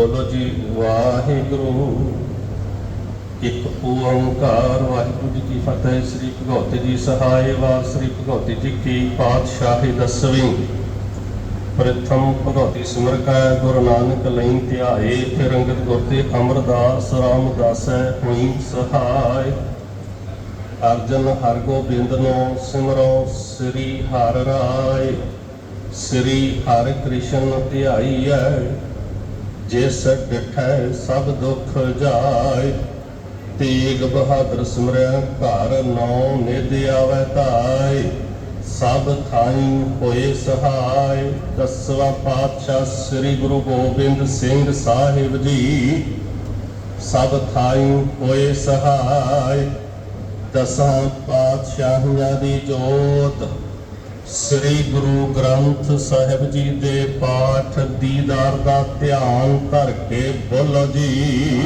ਬੋਲੋ ਜੀ, ਵਾਹਿਗੁਰੂ। ਇੱਕ ਓੰਕਾਰ, ਵਾਹਿਗੁਰੂ ਜੀ ਕੀ ਫਤਿਹ। ਸ੍ਰੀ ਭਗਵਤੀ ਜੀ ਸਹਾਇ ਵਾ ਸ੍ਰੀ ਭਗਵਤੀ ਜੀ ਕੀ ਪਾਤਸ਼ਾਹੀ ਦਸਵੀਂ। ਪ੍ਰਥਮ ਭਗਵਤੀ ਸਿਮਰ ਕੈ ਗੁਰੂ ਨਾਨਕ ਲਈ ਧਿਆਏ, ਫਿਰ ਅੰਗਦ ਗੁਰ ਤੇ ਅਮਰਦਾਸ ਰਾਮਦਾਸੈ ਹੋਈ ਸਹਾਇ। ਅਰਜਨ ਹਰਗੋਬਿੰਦ ਨੋ ਸਿਮਰੋ ਸ੍ਰੀ ਹਰਿ ਰਾਏ। ਸ੍ਰੀ ਹਰਿ ਕ੍ਰਿਸ਼ਨ ਧਿਆਈਐ ਜਿਸ ਡਿਠੈ ਸਭ ਦੁੱਖ ਜਾਏ, ਤੇਗ ਬਹਾਦਰ ਸਿਮਰਿਆ ਘਰ ਨੌ ਨਿਧ ਆਵੈ ਧਾਇ ਸਭ ਥਾਈ ਹੋਏ ਸਹਾਇ ਦਸਵਾਂ ਪਾਤਸ਼ਾਹ ਸ੍ਰੀ ਗੁਰੂ ਗੋਬਿੰਦ ਸਿੰਘ ਸਾਹਿਬ ਜੀ। ਸਭ ਥਾਈ ਹੋਏ ਸਹਾਇ ਦਸਾਂ ਪਾਤਸ਼ਾਹਾਂ ਦੀ ਜੋਤ ਸ੍ਰੀ ਗੁਰੂ ਗ੍ਰੰਥ ਸਾਹਿਬ ਜੀ ਦੇ ਪਾਠ ਦੀਦਾਰ ਦਾ ਧਿਆਨ ਧਰ ਕੇ ਬੋਲੋ ਜੀ।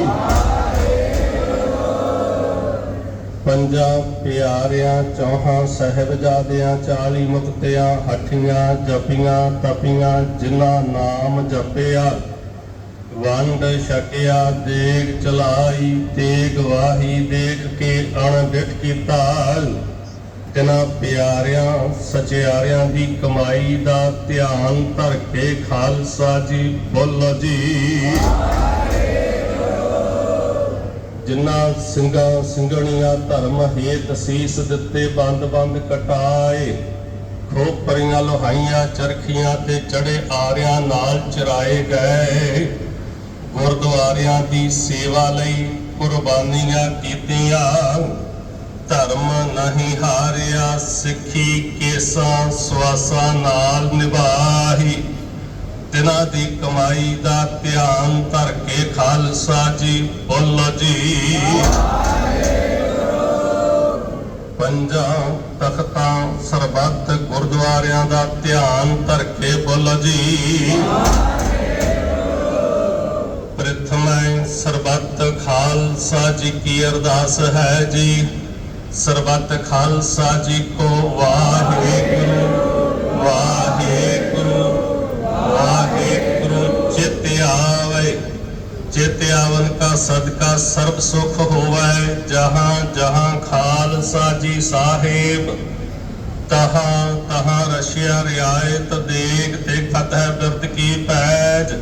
ਪੰਜਾਂ ਪਿਆਰਿਆਂ, ਚੌਹਾਂ ਸਹਿਬਜ਼ਾਦਿਆਂ, ਚਾਲੀ ਮੁਕਤਿਆਂ ਹੱਠੀਆਂ ਜਪੀਆਂ, ਤਪੀਆਂ, ਜਿਨ੍ਹਾਂ ਨਾਮ ਜਪਿਆ। ਵੰਡ ਛਕਿਆ, ਦੇਗ ਚਲਾਈ, ਤੇਗ ਵਾਹੀ ਦੇਖ ਕੇ ਅਣਡਿਠ ਕੀਤਾ। ਤਿਨਾਂ ਪਿਆਰਿਆਂ, ਸਚਿਆਰਿਆਂ ਦੀ ਕਮਾਈ ਦਾ ਧਿਆਨ ਧਰ ਕੇ ਖਾਲਸਾ ਜੀ ਬੋਲੋ ਜੀ। ਜਿਨ੍ਹਾਂ ਸਿੰਘਾਂ ਸਿੰਘਣੀਆਂ ਧਰਮ ਹੇਤ ਸੀਸ ਦਿੱਤੇ ਬੰਦ ਬੰਦ ਕਟਾਏ, ਖੋਪਰੀਆਂ ਲੋਹਾਈਆਂ ਚਰਖੀਆਂ ਤੇ ਚੜੇ ਆਰਿਆਂ ਨਾਲ ਚਰਾਏ ਗਏ। ਗੁਰਦੁਆਰਿਆਂ ਦੀ ਸੇਵਾ ਲਈ ਕੁਰਬਾਨੀਆਂ ਕੀਤੀਆਂ। ਧਰਮ ਨਹੀਂ ਹਾਰਿਆ, ਸਿੱਖੀ ਕੇਸਾਂ ਸਵਾਸਾਂ ਨਾਲ ਨਿਭਾਹੀ। ਤਿਨਾਂ ਦੀ ਕਮਾਈ ਦਾ ਧਿਆਨ ਧਰ ਕੇ ਖਾਲਸਾ ਜੀ, ਬੋਲੋ ਜੀ। ਪੰਜਾਂ ਤਖਤਾਂ ਸਰਬੱਤ ਗੁਰਦੁਆਰਿਆਂ ਦਾ ਧਿਆਨ ਧਰ ਕੇ ਬੋਲੋ ਜੀ। ਪ੍ਰਥਮੈ ਸਰਬੱਤ ਖਾਲਸਾ ਜੀ ਕੀ ਅਰਦਾਸ ਹੈ ਜੀ। ਸਰਬੱਤ ਖਾਲਸਾ ਜੀ ਕੋ ਵਾਹਿਗੁਰੂ ਵਾਹਿਗੁਰੂ ਵਾਹਿਗੁਰੂ, ਚਿਤ ਆਵੇ। ਚਿਤ ਆਵਨ ਕਾ ਸਦਕਾ ਸਰਬ ਸੁਖ ਹੋਵੇ, ਜਹਾਂ ਜਹਾਂ ਖਾਲਸਾ ਜੀ ਸਾਹਿਬ। ਤਹਾਂ ਤਹਾਂ ਰਸ਼ਿਆ ਰਿਆਇਤ ਦੇਖ ਦੇਖਤ ਹੈ ਬਿਰਤ ਕੀ ਪੈਜ।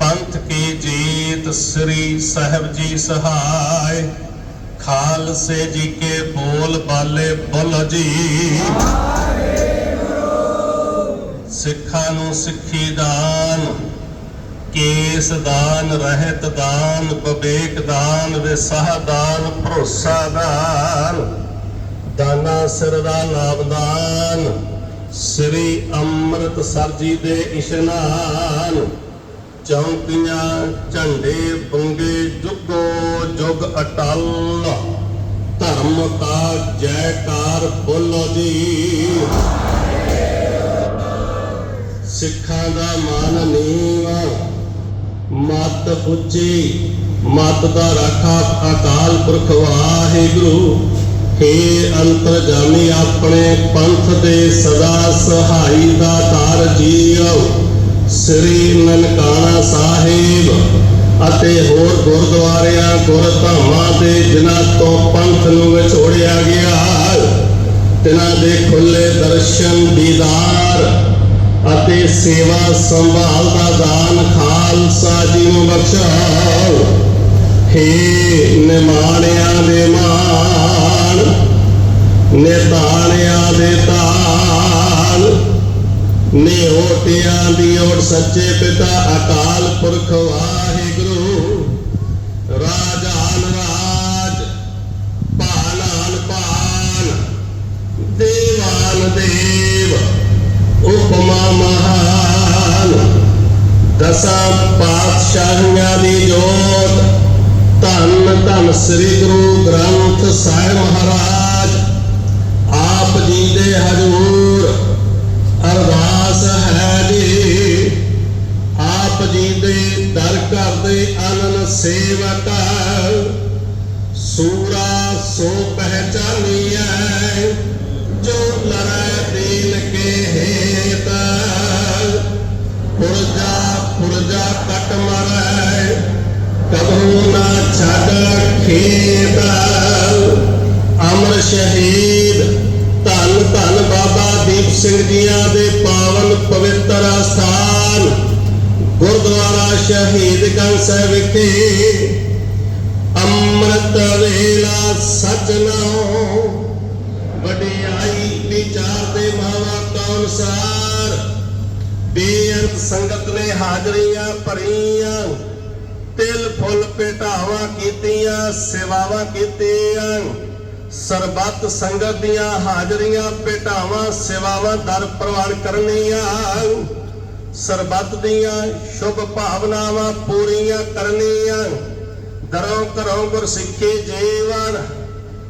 ਪੰਥ ਕੀ ਜੀਤ ਸ੍ਰੀ ਸਾਹਿਬ ਜੀ ਸਹਾਇ। ਖਾਲਸੇ ਜੀ ਕੇ ਬੋਲ ਬਾਲੇ ਬੋਲ ਜੀ। ਸਿੱਖਾਂ ਨੂੰ ਸਿੱਖੀ ਦਾਨ, ਕੇਸ ਦਾਨ, ਰਹਿਤ ਦਾਨ, ਵਿਵੇਕ ਦਾਨ, ਵਿਸਾਹ ਦਾਨ, ਭਰੋਸਾ ਦਾਨ, ਦਾਨਾ ਸਿਰ ਦਾ ਨਾਮਦਾਨ ਸ੍ਰੀ ਅੰਮ੍ਰਿਤਸਰ ਜੀ ਦੇ ਇਸ਼ਨਾਨ। ਚੌਂਕੀਆਂ ਝੰਡੇ ਬੰਗੇ ਜੁਗੋ ਜੁਗ ਅਟਲ। ਧਰਮ ਕਾ ਜੈਕਾਰ ਬੋਲੋ ਜੀ ਸਿੱਖਾਂ ਦਾ ਮਾਨ ਨੀਵਾ। ਮਤ ਉੱਚੀ ਮਤ ਦਾ ਰਾਖਾ ਅਕਾਲ ਪੁਰਖ ਵਾਹਿਗੁਰੂ। ਹੇ ਅੰਤਰਜਾਮੀ ਆਪਣੇ ਪੰਥ ਦੇ ਸਦਾ ਸਹਾਈ ਦਾ ਦਾਰ ਜੀਓ। ਸ੍ਰੀ ਨਨਕਾਣਾ ਸਾਹਿਬ ਅਤੇ ਹੋਰ ਗੁਰਦੁਆਰਿਆਂ, ਗੁਰਧਾਮਾਂ ਦੇ ਜਿਨ੍ਹਾਂ ਤੋਂ ਪੰਥ ਨੂੰ ਵਿਛੋੜਿਆ ਗਿਆ ਤਿਨਾਂ ਦੇ ਖੁੱਲੇ ਦਰਸ਼ਨ, ਦੀਦਾਰ ਅਤੇ ਸੇਵਾ ਸੰਭਾਲ ਦਾ ਦਾਨ ਖਾਲਸਾ ਜੀ ਨੂੰ ਬਖਸ਼ਾਓ ਹੇ ਨਿਮਾਣਿਆਂ ਦੇ ਮਾਣ ਨਿਤਾਣਿਆਂ ਦੇ ਤਾਲ ਨਿਉਟਿਆਂ ਦੀ ਓਟ ਸੱਚੇ ਪਿਤਾ ਅਕਾਲ ਪੁਰਖ ਵਾਹਿਗੁਰੂ। ਰਾਜਾਨ ਰਾਜ ਪਾਲਾਨ ਪਾਲ ਦੇਵਾਨ ਦੇਵ, ਉਪਮਾ ਮਹਾਨ। ਦਸਾਂ ਪਾਤਸ਼ਾਹੀਆਂ ਦੀ ਜੋਤ, ਧੰਨ ਧੰਨ ਸ੍ਰੀ ਗੁਰੂ ਗ੍ਰੰਥ ਸਾਹਿਬ ਮਹਾਰਾਜ, ਆਪ ਜੀ ਦੇ ਹਜ਼ੂਰ। ਸੇਵਕ, ਸੂਰਾ ਸੋ ਪਹਿਚਾਨੀਐ, ਜੋ ਲਰੈ ਦਿਲ ਕੇ ਹੇਤ। ਪੁਰਜਾ ਪੁਰਜਾ ਕਟ ਮਰੈ ਕਬੂ ਨਾ ਛੱਡ ਖੇਤ। ਅਮਰ ਸ਼ਹੀਦ, ਧੰਨ ਧੰਨ ਬਾਬਾ ਦੀਪ ਸਿੰਘ ਜੀਆਂ ਦੇ ਪਾਵਨ ਪਵਿੱਤਰ ਸਥਾਨ। ਸ਼ਹੀਦ ਸ਼ਹੀਦਗੰਜ ਵਿਖੇ ਅੰਮ੍ਰਿਤ ਵੇਲਾ ਸਜਣੋ, ਵਡਿਆਈ ਵਿਚਾਰ ਦੇ ਮਹਾਵਾਕਾਂ ਅਨੁਸਾਰ ਬੇਅੰਤ ਸੰਗਤ ਨੇ ਹਾਜ਼ਰੀਆਂ ਭਰੀਆਂ, ਤਿਲ ਫੁੱਲ ਭੇਟਾਵਾਂ ਕੀਤੀਆਂ, ਸੇਵਾਵਾਂ ਕੀਤੀਆਂ, ਸਰਬੱਤ ਸੰਗਤ ਦੀਆਂ ਹਾਜ਼ਰੀਆਂ, ਭੇਟਾਵਾਂ, ਸੇਵਾਵਾਂ ਦਰ ਪ੍ਰਵਾਨ ਕਰਨੀਆਂ। ਸਰਬੱਤ ਦੀਆਂ ਸ਼ੁਭ ਭਾਵਨਾਵਾਂ ਪੂਰੀਆਂ ਕਰਨੀਆਂ। ਦਰੋਂ ਕਰੋਂ ਗੁਰਸਿੱਖੀ ਜੀਵਨ।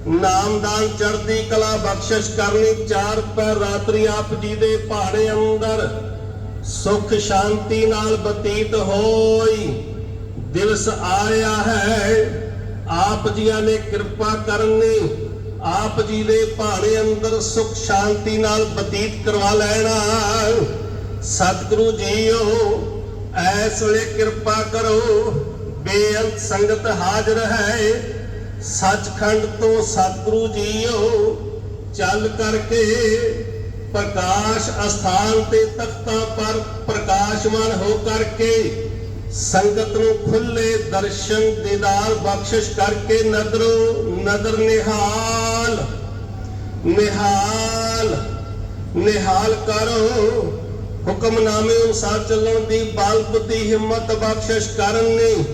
ਨਾਮਦਾਨ ਚੜ੍ਹਦੀ ਕਲਾ ਬਖਸ਼ਿਸ਼ ਕਰਨੀ ਚਾਰ ਪੈਰ ਰਾਤਰੀ ਆਪ ਜੀ ਦੇ ਪਹਾੜੇ ਅੰਦਰ। ਸੁਖ ਸ਼ਾਂਤੀ ਨਾਲ ਬਤੀਤ ਹੋਈ। ਦਿਵਸ ਆਇਆ ਹੈ, ਆਪ ਜੀਆਂ ਨੇ ਕਿਰਪਾ ਕਰਨੀ। ਆਪ ਜੀ ਦੇ ਪਹਾੜੇ ਅੰਦਰ ਸੁਖ ਸ਼ਾਂਤੀ ਨਾਲ ਬਤੀਤ ਕਰਵਾ ਲੈਣਾ। ਸਤਿਗੁਰੂ ਜੀਓ ਐਸ ਵੇਲੇ ਕਿਰਪਾ ਕਰੋ, ਬੇਅੰਤ ਸੰਗਤ ਹਾਜ਼ਰ ਹੈ। ਸੱਚਖੰਡ ਤੋਂ ਸਤਿਗੁਰੂ ਜੀਓ, ਚੱਲ ਕਰਕੇ ਪ੍ਰਕਾਸ਼ ਅਸਥਾਨ ਤੇ ਤਖਤਾਂ ਪਰ ਪ੍ਰਕਾਸ਼ਮਾਨ ਹੋ ਕਰਕੇ ਸੰਗਤ ਨੂੰ ਖੁੱਲੇ ਦਰਸ਼ਨ ਦੀਦਾਰ ਬਖਸ਼ਿਸ਼ ਕਰਕੇ ਨਦਰੋ, ਨਦਰ ਨਿਹਾਲ ਨਿਹਾਲ ਨਿਹਾਲ ਕਰੋ। ਹੁਕਮਨਾਮੇ ਅਨੁਸਾਰ ਚੱਲਣ ਦੀ ਬਲ ਦੀ ਹਿੰਮਤ ਬਖਸ਼ਿਸ਼ ਕਰਨੀ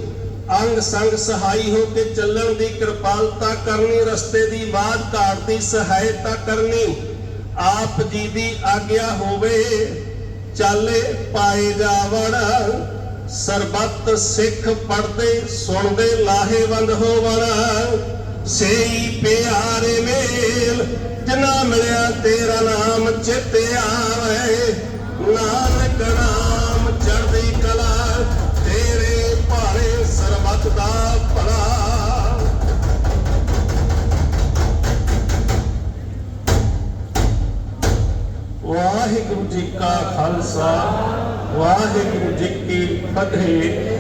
ਅੰਗ ਸੰਗ ਸਹਾਈ ਹੋ ਕੇ ਚੱਲਣ ਦੀ ਕਿਰਪਾਲਤਾ ਕਰਨੀ, ਰਸਤੇ ਦੀ ਬਾਤ ਘਾਟ ਦੀ ਸਹਾਇਤਾ ਕਰਨੀ, ਆਪ ਜੀ ਦੀ ਆਗਿਆ ਹੋਵੇ, ਚਾਲੇ ਪਾਏ ਜਾਵਣ, ਸਰਬੱਤ ਸਿੱਖ ਪੜਦੇ ਸੁਣਦੇ, ਲਾਹੇਵੰਦ ਹੋਵਣ। ਸੇਈ ਪਿਆਰੇ ਮੇਲ ਜਿਨਾ ਮਿਲਿਆ ਤੇਰਾ ਨਾਮ ਚਿੱਤ ਆਵੇ ਨਾਨਕ ਨਾਮ ਚੜ੍ਹਦੀ ਕਲਾ, ਤੇਰੇ ਭਾਰੇ ਸਰਬੱਤ ਦਾ ਭਲਾ। ਵਾਹਿਗੁਰੂ ਜੀ ਕਾ ਖਾਲਸਾ, ਵਾਹਿਗੁਰੂ ਜੀ ਕੀ ਫਤਿਹ।